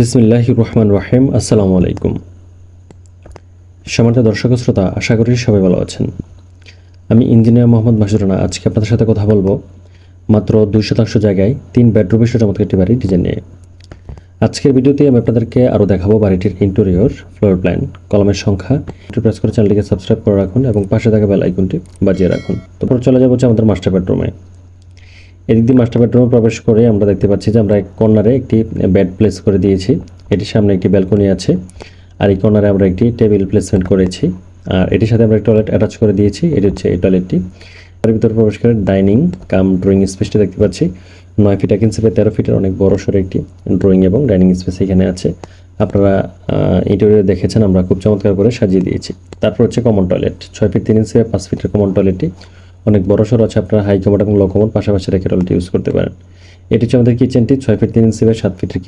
বিসমিল্লাহ রহমান রাহিম, আসসালামু আলাইকুম। সমান্ত দর্শক শ্রোতা, আশা করি সবাই ভালো আছেন। আমি ইঞ্জিনিয়ার মোহাম্মদ মাসুরানা আজকে আপনাদের সাথে কথা বলব মাত্র দুই শতাংশ জায়গায় তিন বেডরুমের চমৎকার একটি বাড়ি ডিজাইন নিয়ে। আজকের ভিডিওতে আমি আপনাদেরকে আরও দেখাবো বাড়িটির ইন্টেরিয়র ফ্লোর প্ল্যান কলমের সংখ্যা। একটু প্রেস করে চ্যানেলটিকে সাবস্ক্রাইব করে রাখুন এবং পাশে থাকা বেল আইকনটি বাজিয়ে রাখুন। তারপর চলে যাব হচ্ছে আমাদের মাস্টার বেডরুমে এদিক দিয়ে মাস্টার বেডরুমে প্রবেশ করে আমরা দেখতে পাচ্ছি যে আমরা এক কর্নারে একটি বেড প্লেস করে দিয়েছি। এটির সামনে একটি ব্যালকনি আছে আর এই কর্নারে আমরা একটি টেবিল প্লেসমেন্ট করেছি। আর এটির সাথে আমরা টয়লেট অ্যাটাচ করে দিয়েছি। এটি হচ্ছে এই টয়লেটটি তার ভিতরে প্রবেশ করে ডাইনিং কাম ড্রয়িং স্পেসটি দেখতে পাচ্ছি। নয় ফিট এক ইঞ্চি বাই তেরো ফিটের অনেক বড় সড়ো একটি ড্রয়িং এবং ডাইনিং স্পেস এখানে আছে। আপনারা ইন্টেরিয়র দেখেছেন, আমরা খুব চমৎকার করে সাজিয়ে দিয়েছি। তারপর হচ্ছে কমন টয়লেট ছয় ফিট তিন ইঞ্চি পাঁচ ফিটের কমন টয়লেটটি অনেক বড় সড়ো আছে, আপনারা হাই কমোড এবং লো কমোড পাশাপাশি রেখে রোলটি ইউজ করতে পারেন। এটি হচ্ছে আমাদের কিচেনটি ছয় ফিট তিন ইঞ্চি বা সাত ফিটের